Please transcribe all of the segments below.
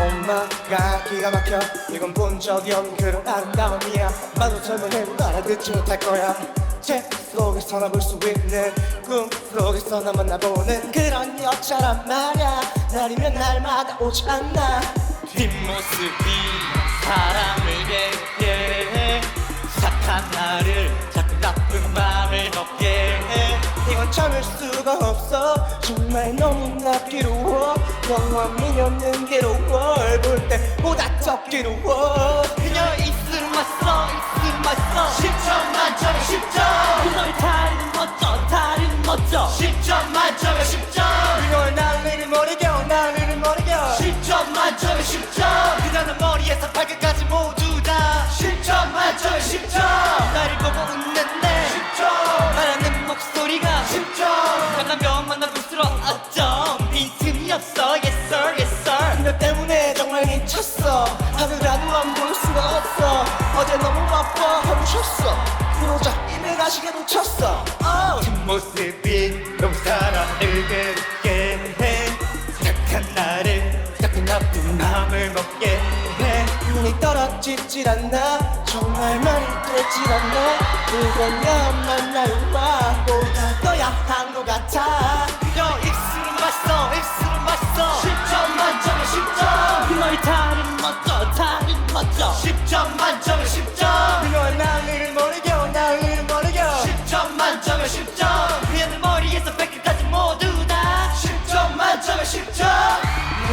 엄마가 기가 막혀. 이건 본 적이 없는 그런 아름다움이야. 나도 젊은 해도 알아듣지 못할 거야. 제 속에서 나볼 수 있는 꿈 속에서 나 만나보는 그런 여자란 말야. 날이면 날마다 오지 않나. 뒷모습이 사람을 괴롭게 착한 나를 자꾸 나쁜 마음을 먹게 해 이건 참을 수가 없어 정말 너무나 괴로워 영원히 없는 괴로워 볼 때 보다 더 괴로워. 그녀 입술 맛있어 입술 맛있 시게 놓쳤어. oh. 뒷모습이 너무 사람을 괴롭게 해. 착한 나를 자꾸 나쁜 마음을 먹게 해. 눈이 떨어지질 않나? 정말 말이 되질 않나? 그건 야만 나보다 더 야한 것 같아. 그녀 입술은 맛있어 입술은 맛있어. 10점 만점에 10점. 그녀의 다리는 멋져 다리는 멋져. 10점 만점에 10점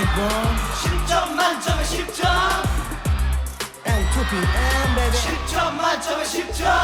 아이고 10점 만점에 10점. N2PM baby. 10점 만점에 10점.